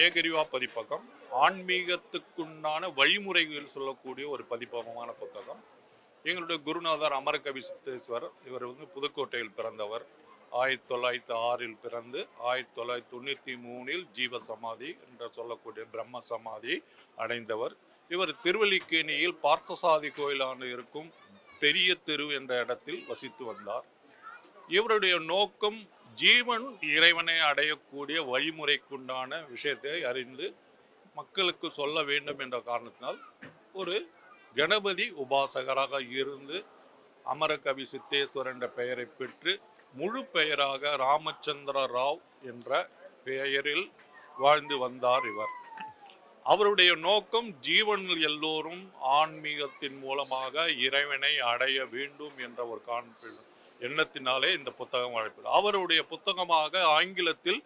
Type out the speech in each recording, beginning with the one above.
அயகிரிவா பதிப்பகம் ஆன்மீகத்துக்குண்டான வழிமுறைகள் சொல்லக்கூடிய ஒரு பதிப்பகமான புத்தகம். எங்களுடைய குருநாதர் அமரகவி சித்தேஸ்வர் இவர் வந்து புதுக்கோட்டையில் பிறந்தவர். ஆயிரத்தி தொள்ளாயிரத்தி ஆறில் பிறந்து ஆயிரத்தி தொள்ளாயிரத்தி தொண்ணூற்றி மூணில் ஜீவ சமாதி என்று சொல்லக்கூடிய பிரம்ம சமாதி அடைந்தவர். இவர் திருவல்லிக்கேணியில் பார்த்தசாதி கோயிலான இருக்கும் பெரிய தெரு என்ற இடத்தில் வசித்து வந்தார். இவருடைய நோக்கம் ஜீவன் இறைவனை அடையக்கூடிய வழிமுறைக்குண்டான விஷயத்தை அறிந்து மக்களுக்கு சொல்ல வேண்டும் என்ற காரணத்தினால் ஒரு கணபதி உபாசகராக இருந்து அமரகவி சித்தேஸ்வரர் என்ற பெயரை பெற்று முழு பெயராக ராமச்சந்திர ராவ் என்ற பெயரில் வாழ்ந்து வந்தார் இவர். அவருடைய நோக்கம் ஜீவனில் எல்லோரும் ஆன்மீகத்தின் மூலமாக இறைவனை அடைய வேண்டும் என்ற ஒரு கான்பிடன்ஸ் எண்ணத்தினாலே இந்த புத்தகம் அழைப்பது அவருடைய புத்தகமாக ஆங்கிலத்தில்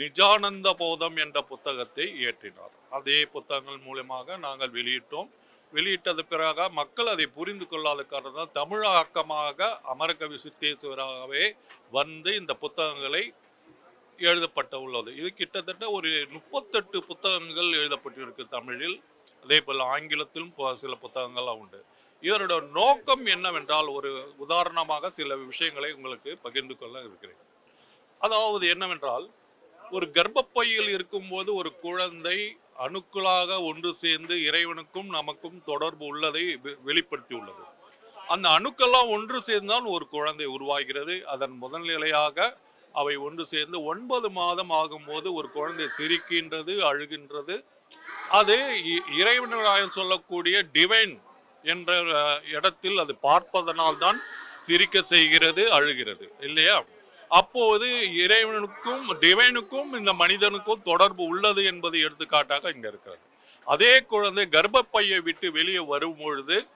நிஜானந்த போதம் என்ற புத்தகத்தை இயற்றினார். அதே புத்தகங்கள் மூலமாக நாங்கள் வெளியிட்டோம். வெளியிட்டது பிறகு மக்கள் அதை புரிந்து கொள்ளாத காரணம் தமிழாக்கமாக அமரகவி சித்தேஸ்வராகவே வந்து இந்த புத்தகங்களை எழுதப்பட்ட உள்ளது. இது கிட்டத்தட்ட ஒரு முப்பத்தெட்டு புத்தகங்கள் எழுதப்பட்டிருக்கு தமிழில். அதே போல் ஆங்கிலத்திலும் சில புத்தகங்கள்லாம் உண்டு. இதனோட நோக்கம் என்னவென்றால் ஒரு உதாரணமாக சில விஷயங்களை உங்களுக்கு பகிர்ந்து கொள்ள இருக்கிறேன். அதாவது என்னவென்றால் ஒரு கர்ப்பப்பையில் இருக்கும்போது ஒரு குழந்தை அணுக்களாக ஒன்று சேர்ந்து இறைவனுக்கும் நமக்கும் தொடர்பு உள்ளதை வெ- வெளிப்படுத்தி உள்ளது அந்த அணுக்கெல்லாம் ஒன்று சேர்ந்தால் ஒரு குழந்தை உருவாகிறது. அதன் முதல்நிலையாக அவை ஒன்று சேர்ந்து ஒன்பது மாதம் ஆகும்போது ஒரு குழந்தை சிரிக்கின்றது அழுகின்றது. அது இ- இறைவனாக சொல்லக்கூடிய டிவைன் என்ற இடத்தில் அது பார்ப்பதனால் தான் சிரிக்க செய்கிறது அழுகிறது. இல்லையா? அப்போது இறைவனுக்கும் டிவைனுக்கும் இந்த மனிதனுக்கும் தொடர்பு உள்ளது என்பது எடுத்துக்காட்டாக இங்க இருக்கிறது. அதே குழந்தை கர்ப்பப்பையை விட்டு வெளியே வரும் பொழுது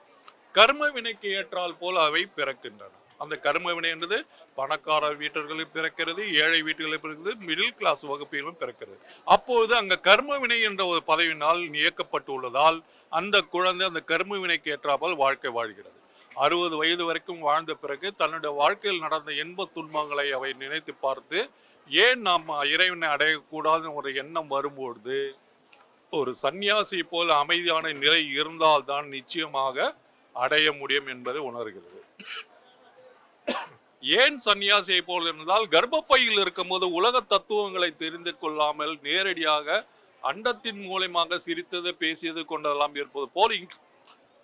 கர்ம வினைக்கு ஏற்றால் போல் அவை பிறக்கின்றன. அந்த கரும வினை என்பது பணக்கார வீட்டர்களில் பிறக்கிறது ஏழை வீட்டுகளில் பிறக்கிறது மிடில் கிளாஸ் வகுப்பிலும் பிறக்கிறது. அப்போது அங்க கர்ம வினை என்ற ஒரு பதவியினால் இயக்கப்பட்டுள்ளதால் அந்த குழந்தை அந்த கர்ம வினைக்கு ஏற்றாமல் வாழ்க்கை வாழ்கிறது. அறுபது வயது வரைக்கும் வாழ்ந்த பிறகு தன்னுடைய வாழ்க்கையில் நடந்த இன்ப துன்பங்களை அவை நினைத்து பார்த்து ஏன் நாம் இறைவனை அடையக்கூடாதுன்னு ஒரு எண்ணம் வரும்பொழுது ஒரு சந்நியாசி போல் அமைதியான நிலை இருந்தால்தான் நிச்சயமாக அடைய முடியும் என்பதை உணர்கிறது. ஏன் சன்னியாசியை போல் இருந்தால் கர்ப்பப்பையில் இருக்கும்போது உலக தத்துவங்களை தெரிந்து கொள்ளாமல் நேரடியாக அண்டத்தின் மூலயமாக சிரித்தது பேசியது கொண்டதெல்லாம் இருப்பது போல்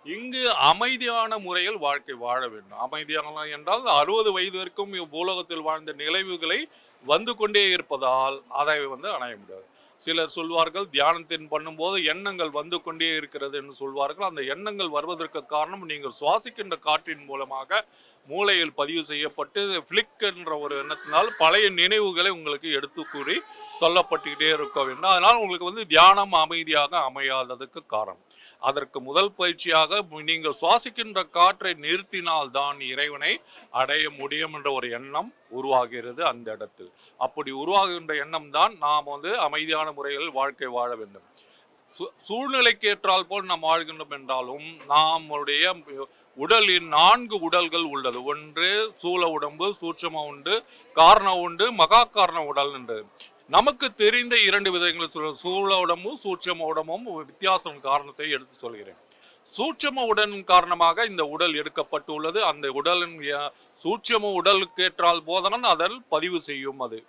இங்கு அமைதியான முறையில் வாழ்க்கை வாழ வேண்டும். அமைதியான என்றால் அறுபது வயது வரைக்கும் பூலோகத்தில் வாழ்ந்த நிலைவுகளை வந்து கொண்டே இருப்பதால் அதை வந்து அணைய முடியாது. சிலர் சொல்வார்கள் தியானத்தின் பண்ணும்போது எண்ணங்கள் வந்து கொண்டே இருக்கிறது என்று சொல்வார்கள். அந்த எண்ணங்கள் வருவதற்கு காரணம் நீங்கள் சுவாசிக்கின்ற காற்றின் மூலமாக மூளையில் பதிவு செய்யப்பட்டு ஃபிளிக் என்ற ஒரு எண்ணத்தினால் பழைய நினைவுகளை உங்களுக்கு எடுத்து கூறி சொல்லப்பட்டுக்கிட்டே இருக்க வேண்டும். அதனால் உங்களுக்கு வந்து தியானம் அமைதியாக அமையாததுக்கு காரணம். அதற்கு முதல் பயிற்சியாக நீங்கள் சுவாசிக்கின்ற காற்றை நிறுத்தினால்தான் இறைவனை அடைய முடியும் என்ற ஒரு எண்ணம் உருவாகிறது அந்த இடத்தில். அப்படி உருவாகுகின்ற எண்ணம் தான் நாம் வந்து அமைதியான முறையில் வாழ்க்கை வாழ வேண்டும். சூ- சூழ்நிலைக்கு ஏற்றால் போல் நாம் வாழ்கின்றோம் என்றாலும் நம்முடைய உடலின் நான்கு உடல்கள் உள்ளது. ஒன்று சூழ உடம்பு சூட்சம உண்டு காரண உண்டு மகா காரண உடல் என்று. நமக்கு தெரிந்த இரண்டு விதங்கள் சொல்ல சூழ உடமும் சூட்சம உடமும் வித்தியாசம் காரணத்தை எடுத்து சொல்கிறேன். சூட்சம உடன் காரணமாக இந்த உடல் எடுக்கப்பட்டுள்ளது. அந்த உடலின் சூட்சம உடலுக்கு ஏற்றால் போதனன் அதன் பதிவு செய்யும் அது.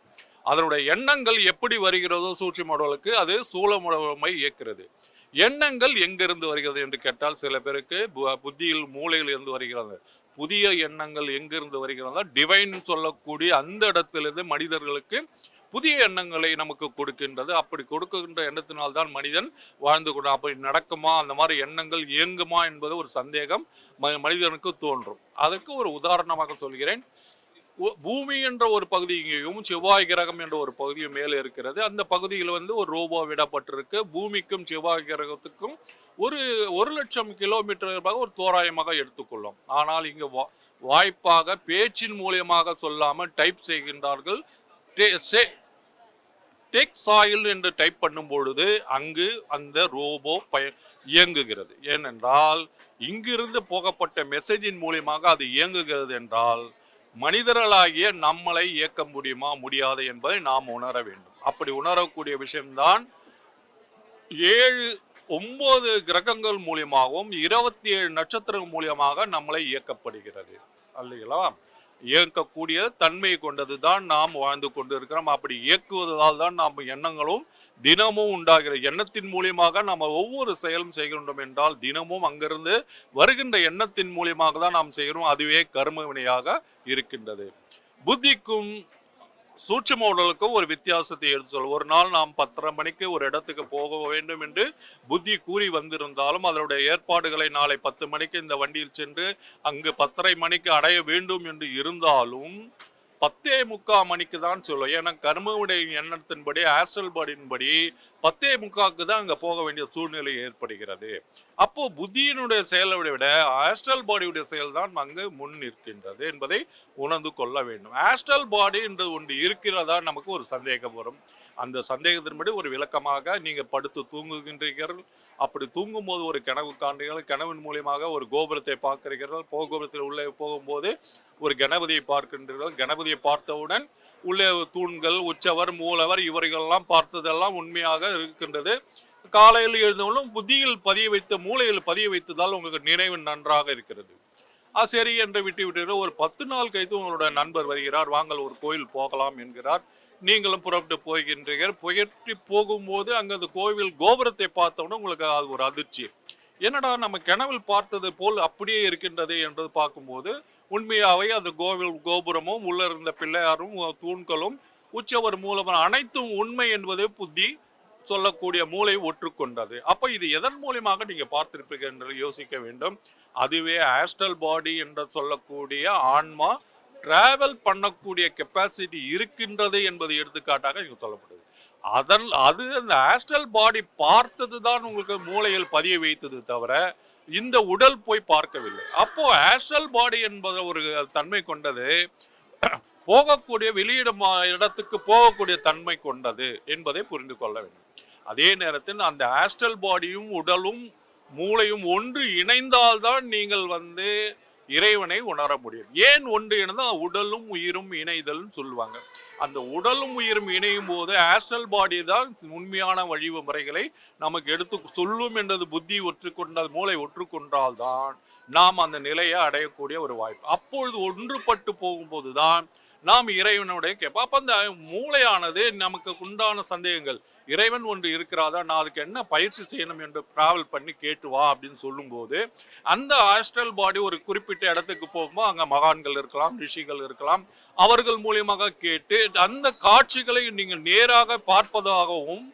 அதனுடைய எண்ணங்கள் எப்படி வருகிறதோ சூட்சம உடலுக்கு அது சூழமுடமை இயக்கிறது. எண்ணங்கள் எங்கிருந்து வருகிறது என்று கேட்டால் சில பேருக்கு பு- புத்தியில் மூளையில் இருந்து வருகிறது. புதிய எண்ணங்கள் எங்கிருந்து வருகிறதா டிவைன் சொல்லக்கூடிய அந்த இடத்திலிருந்து மனிதர்களுக்கு புதிய எண்ணங்களை நமக்கு கொடுக்கின்றது. அப்படி கொடுக்கின்ற எண்ணத்தினால்தான் மனிதன் வாழ்ந்து கொண்டு அப்படி நடக்குமா அந்த மாதிரி எண்ணங்கள் இயங்குமா என்பது ஒரு சந்தேகம் ம- மனிதனுக்கு தோன்றும். அதற்கு ஒரு உதாரணமாக சொல்கிறேன். பூமி என்ற ஒரு பகுதி இங்கேயும் செவ்வாய் கிரகம் என்ற ஒரு பகுதியும் மேலே இருக்கிறது. அந்த பகுதியில் வந்து ஒரு ரோபோ விடப்பட்டிருக்கு. பூமிக்கும் செவ்வாய் கிரகத்துக்கும் ஒரு ஒரு லட்சம் கிலோமீட்டர் ஒரு தோராயமாக எடுத்துக்கொள்ளும். ஆனால் இங்கு வா- வாய்ப்பாக பேச்சின் மூலியமாக சொல்லாமல் டைப் செய்கின்றார்கள். டெக் சாயில் என்று டைப் பண்ணும் பொழுது அங்கு அந்த ரோபோ பய இயங்குகிறது. ஏனென்றால் இங்கிருந்து போகப்பட்ட மெசேஜின் மூலியமாக அது இயங்குகிறது என்றால் மனிதர்களாகிய நம்மளை இயக்க முடியுமா முடியாது என்பதை நாம் உணர வேண்டும். அப்படி உணரக்கூடிய விஷயம்தான் ஏழு ஒன்பது கிரகங்கள் மூலியமாகவும் இருபத்தி ஏழு நட்சத்திரங்கள் மூலியமாக நம்மளை இயக்கப்படுகிறது. அல்லைங்களா இயக்கக்கூடிய தன்மை கொண்டது தான் நாம் வாழ்ந்து கொண்டு இருக்கிறோம் அப்படி இயக்குவதால் தான் நாம் எண்ணங்களும் தினமும் உண்டாகிற எண்ணத்தின் மூலியமாக நாம் ஒவ்வொரு செயலும் செய்கின்றோம் என்றால் தினமும் அங்கிருந்து வருகின்ற எண்ணத்தின் மூலியமாக தான் நாம் செய்கிறோம். அதுவே கர்ம வினையாக இருக்கின்றது. புத்திக்கும் சூட்சும உடலுக்கும் ஒரு வித்தியாசத்தை எடுத்து சொல்லும். ஒரு நாள் நாம் பத்தரை மணிக்கு ஒரு இடத்துக்கு போக வேண்டும் என்று புத்தி கூறி வந்திருந்தாலும் அதனுடைய ஏற்பாடுகளை நாளை பத்து மணிக்கு இந்த வண்டியில் சென்று அங்கு பத்தரை மணிக்கு அடைய வேண்டும் என்று இருந்தாலும் பத்தே முக்கா மணிக்கு தான் சொல்லும். ஏன்னா கர்மவுடைய எண்ணத்தின்படி ஆஸ்ட்ரல் பாடியின்படி பத்தே முக்காக்கு தான் அங்கே போக வேண்டிய சூழ்நிலை ஏற்படுகிறது. அப்போ புத்தியினுடைய செயலை விட ஆஸ்ட்ரல் பாடியுடைய செயல் தான் அங்கு முன் நிற்கின்றது என்பதை உணர்ந்து கொள்ள வேண்டும். ஆஸ்ட்ரல் பாடி என்று ஒன்று இருக்கிறதா நமக்கு ஒரு சந்தேகம் வரும். அந்த சந்தேகத்தின்படி ஒரு விளக்கமாக நீங்கள் படுத்து தூங்குகின்றீர்கள். அப்படி தூங்கும்போது ஒரு கனவு காண்கிறீர்கள். கனவின் மூலியமாக ஒரு கோபுரத்தை பார்க்கிறீர்கள். போ கோபுரத்தில் உள்ளே போகும்போது ஒரு கணபதியை பார்க்கின்றீர்கள். கணபதியை பார்த்தவுடன் உள்ளே தூண்கள் உச்சவர் மூலவர் இவர்களெல்லாம் பார்த்ததெல்லாம் உண்மையாக இருக்கின்றது. காலையில் எழுந்தவளும் புத்தியில் பதிய வைத்த மூளையில் பதிய வைத்ததால் உங்களுக்கு நினைவு நன்றாக இருக்கிறது. ஆ சரி என்று விட்டு விட்டு ஒரு பத்து நாள் கழித்து உங்களோட நண்பர் வருகிறார். வாங்கள் ஒரு கோயில் போகலாம் என்கிறார். நீங்களும் புறப்பட்டு போகின்றீர்கள். புகட்டி போகும்போது அங்கே அந்த கோவில் கோபுரத்தை பார்த்தவுடனே உங்களுக்கு அது ஒரு அதிர்ச்சி. என்னடா நம்ம கிணவில் பார்த்தது போல் அப்படியே இருக்கின்றது என்று பார்க்கும்போது உண்மையாகவே அந்த கோவில் கோபுரமும் உள்ள இருந்த பிள்ளையாரும் தூண்களும் உச்சவர் மூலமாக அனைத்தும் உண்மை என்பது புத்தி சொல்லக்கூடிய மூளை ஒற்றுக்கொண்டது. அப்ப இது எதன் மூலியமாக நீங்க பார்த்திருப்பீர்கள் என்று யோசிக்க வேண்டும். அதுவே ஆஸ்டல் பாடி என்று சொல்லக்கூடிய ஆன்மா டிராவல் பண்ணக்கூடிய கெப்பாசிட்டி இருக்கின்றது என்பது எடுத்துக்காட்டாக இங்கே சொல்லப்படுது. அதன் அது அந்த ஆஸ்ட்ரல் பாடி பார்த்தது தான் உங்களுக்கு மூளையில் பதிய வைத்தது தவிர இந்த உடல் போய் பார்க்கவில்லை. அப்போ ஆஸ்ட்ரல் பாடி என்பது ஒரு தன்மை கொண்டது. போகக்கூடிய வெளியிடம் இடத்துக்கு போகக்கூடிய தன்மை கொண்டது என்பதை புரிந்து கொள்ள வேண்டும். அதே நேரத்தில் அந்த ஆஸ்ட்ரல் பாடியும் உடலும் மூளையும் ஒன்று இணைந்தால்தான் நீங்கள் வந்து இறைவனை உணர முடியும். ஏன் ஒன்று இணைந்தால் உடலும் உயிரும் இணைதல்னு சொல்லுவாங்க. அந்த உடலும் உயிரும் இணையும் போது ஆஸ்ட்ரல் பாடி தான் உண்மையான வழிமுறைகளை நமக்கு எடுத்து சொல்லும் என்றது புத்தி ஒற்றுக்கொண்டால் மூளை ஒற்றுக்கொண்டால் தான் நாம் அந்த நிலையை அடையக்கூடிய ஒரு வாய்ப்பு. அப்பொழுது ஒன்றுபட்டு போகும்போது தான் நாம் இறைவனுடைய கேட்போம் அப்போ அந்த மூளையானது நமக்கு உண்டான சந்தேகங்கள். இறைவன் ஒன்று இருக்கிறாதா நான் அதுக்கு என்ன பயிற்சி செய்யணும் என்று டிராவல் பண்ணி கேட்டு வா அப்படின்னு சொல்லும்போது அந்த ஆஸ்ட்ரல் பாடி ஒரு குறிப்பிட்ட இடத்துக்கு போகும்போது அங்கே மகான்கள் இருக்கலாம் ரிஷிகள் இருக்கலாம். அவர்கள் மூலியமாக கேட்டு அந்த காட்சிகளை நீங்கள் நேராக பார்ப்பதாகவும்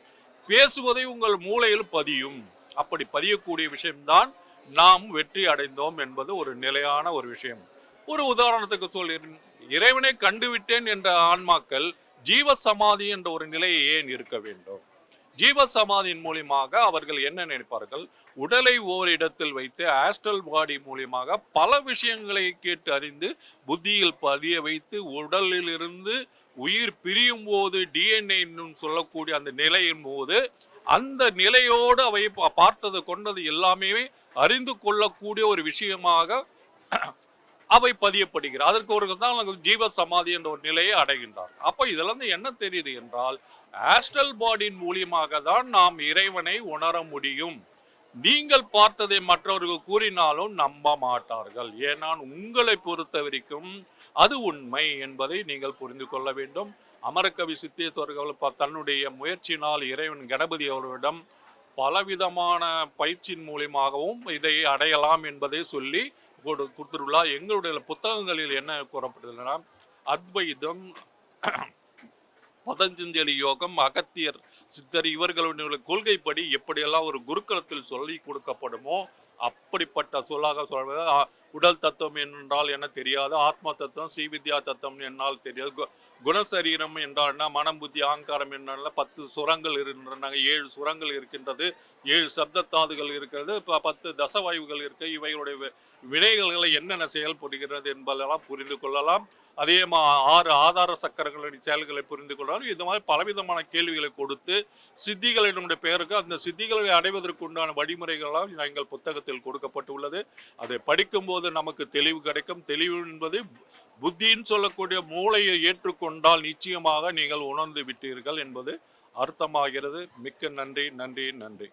பேசுவதை உங்கள் மூளையில் பதியும். அப்படி பதியக்கூடிய விஷயம்தான் நாம் வெற்றி அடைந்தோம் என்பது ஒரு நிலையான ஒரு விஷயம். ஒரு உதாரணத்துக்கு சொல்லி இறைவனை கண்டுவிட்டேன் என்ற ஆன்மாக்கள் ஜீவ சமாதி என்ற ஒரு நிலையை ஏன் இருக்க வேண்டும்? ஜீவ சமாதியின் மூலியமாக அவர்கள் என்ன நினைப்பார்கள்? உடலை ஓரிடத்தில் வைத்து ஆஸ்ட்ரல் பாடி மூலியமாக பல விஷயங்களை கேட்டு அறிந்து புத்தியில் பதிய வைத்து உடலிலிருந்து உயிர் பிரியும் போது டிஎன்ஏ சொல்லக்கூடிய அந்த நிலையின் போது அந்த நிலையோடு அவை பார்த்தது கொண்டது எல்லாமே அறிந்து கொள்ளக்கூடிய ஒரு விஷயமாக அவை பதியப்படுகிறார் அதற்கு ஒரு தான் நாங்கள் ஜீவ சமாதி என்ற ஒரு நிலையை அடைகின்றார். அப்போ இதிலிருந்து என்ன தெரியுது என்றால் ஆஸ்ட்ரல் பாடியின் மூலியமாக தான் நாம் இறைவனை உணர முடியும். நீங்கள் பார்த்ததை மற்றவர்கள் கூறினாலும் நம்ப மாட்டார்கள். ஏன்னா உங்களை பொறுத்த வரைக்கும் அது உண்மை என்பதை நீங்கள் புரிந்து கொள்ள வேண்டும். அமரகவி சித்தேஸ்வர்கள் ப- தன்னுடைய முயற்சியினால் இறைவன் கணபதி அவர்களிடம் பலவிதமான பயிற்சியின் மூலியமாகவும் இதை அடையலாம் என்பதை சொல்லி கொடு கொடுத்துருள்ளா எங்களுடைய புத்தகங்களில் என்ன கூறப்பட்டதுன்னா அத்வைதம் பதஞ்சலி யோகம் அகத்தியர் சித்தர் இவர்களுடைய கொள்கைப்படி எப்படியெல்லாம் ஒரு குருக்களத்தில் சொல்லி கொடுக்கப்படுமோ அப்படிப்பட்ட சொல்லாக சொல்வது உடல் தத்துவம் என்றால் என்ன தெரியாது ஆத்ம தத்துவம் ஸ்ரீவித்யா தத்துவம் என்னால் தெரியாது கு- குணசரீரம் என்றால் என்ன மனம் புத்தி ஆங்காரம் என்ன பத்து சுரங்கள் இருக்கின்றன ஏழு சுரங்கள் இருக்கின்றது ஏழு சப்தத்தாதுகள் இருக்கிறது பத்து தசவாயுகள் இருக்கு இவைகளுடைய வி- வினைகளை என்னென்ன செயல்படுகிறது என்பதெல்லாம் புரிந்து கொள்ளலாம். அதே மா ஆறு ஆதார சக்கரங்களுடைய செயல்களை புரிந்து கொள்ளலாம் இந்த மாதிரி பலவிதமான கேள்விகளை கொடுத்து சித்திகள் என்னுடைய பெயருக்கு அந்த சித்திகளை அடைவதற்கு உண்டான வழிமுறைகள்லாம் எங்கள் புத்தகத்தில் கொடுக்கப்பட்டுள்ளது. அதை படிக்கும்போது நமக்கு தெளிவு கிடைக்கும். தெளிவு என்பது புத்தின்னு சொல்லக்கூடிய மூளையை ஏற்றுக்கொண்டால் நிச்சயமாக நீங்கள் உணர்ந்து விட்டீர்கள் என்பது அர்த்தமாகிறது. மிக்க நன்றி நன்றி நன்றி.